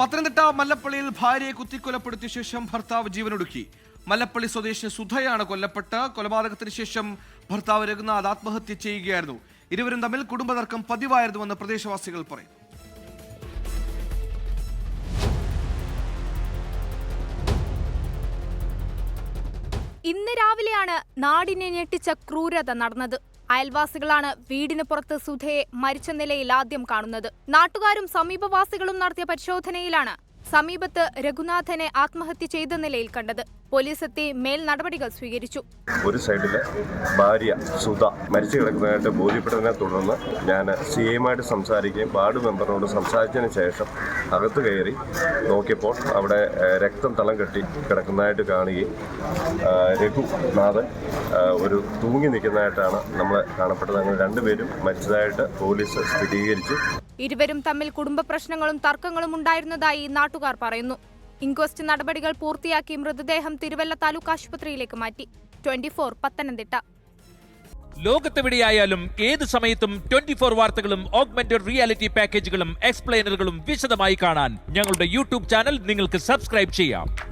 പത്തനംതിട്ട മല്ലപ്പള്ളിയിൽ ഭാര്യയെ കുത്തിക്കൊലപ്പെടുത്തിയ ശേഷം ഭർത്താവ് ജീവനൊടുക്കി. മല്ലപ്പള്ളി സ്വദേശി സുധയാണ് കൊല്ലപ്പെട്ട്. കൊലപാതകത്തിന് ശേഷം ഭർത്താവ് രഘുനാഥ് ആത്മഹത്യ ചെയ്യുകയായിരുന്നു. ഇരുവരും തമ്മിൽ കുടുംബതർക്കം പതിവായിരുന്നുവെന്ന് പ്രദേശവാസികൾ പറയും ഇന്ന് രാവിലെയാണ് നാടിനെ ഞെട്ടിച്ച ക്രൂരത നടന്നത്. അയൽവാസികളാണ് വീടിന് പുറത്ത് സുധയെ മരിച്ച നിലയിൽ ആദ്യം കാണുന്നത്. നാട്ടുകാരും സമീപവാസികളും നടത്തിയ പരിശോധനയിലാണ് സമീപത്ത് രഘുനാഥനെ ആത്മഹത്യ ചെയ്ത നിലയിൽ കണ്ടത് പോലീസ് എത്തി മേൽ നടപടികൾ സ്വീകരിച്ചു. ഒരു സൈഡിലെ ഭാര്യ സുധ മരിച്ചു കിടക്കുന്നതായിട്ട് ബോധ്യപ്പെട്ടതിനെ തുടർന്ന് ഞാൻ സി എമായിട്ട് സംസാരിക്കുകയും വാർഡ് മെമ്പറിനോട് സംസാരിച്ചതിന് ശേഷം അകത്ത് കയറി നോക്കിയപ്പോൾ അവിടെ രക്തം തളം കെട്ടി കിടക്കുന്നതായിട്ട് കാണുകയും രഘുനാഥൻ ഒരു തൂങ്ങി നിൽക്കുന്നതായിട്ടാണ് നമ്മൾ കാണപ്പെട്ടത്. അങ്ങനെ രണ്ടുപേരും മരിച്ചതായിട്ട് പോലീസ് സ്ഥിരീകരിച്ചു. ഇരുവരും തമ്മിൽ കുടുംബ പ്രശ്നങ്ങളും തർക്കങ്ങളും ഉണ്ടായിരുന്നതായി നാട്ടുകാർ പറയുന്നു. ഇൻക്വസ്റ്റ് നടപടികൾ പൂർത്തിയാക്കി മൃതദേഹം തിരുവല്ല താലൂക്ക് ആശുപത്രിയിലേക്ക് മാറ്റി. Twenty four Pathanamthitta. ലോകത്തെവിടെയായാലും ഏത് സമയത്തും ട്വന്റി ഫോർ വാർത്തകളും ഓഗ്മെന്റഡ് റിയാലിറ്റി പാക്കേജുകളും എക്സ്പ്ലെയിനറുകളും വിശദമായി കാണാൻ ഞങ്ങളുടെ യൂട്യൂബ് ചാനൽ നിങ്ങൾക്ക് സബ്സ്ക്രൈബ് ചെയ്യാം.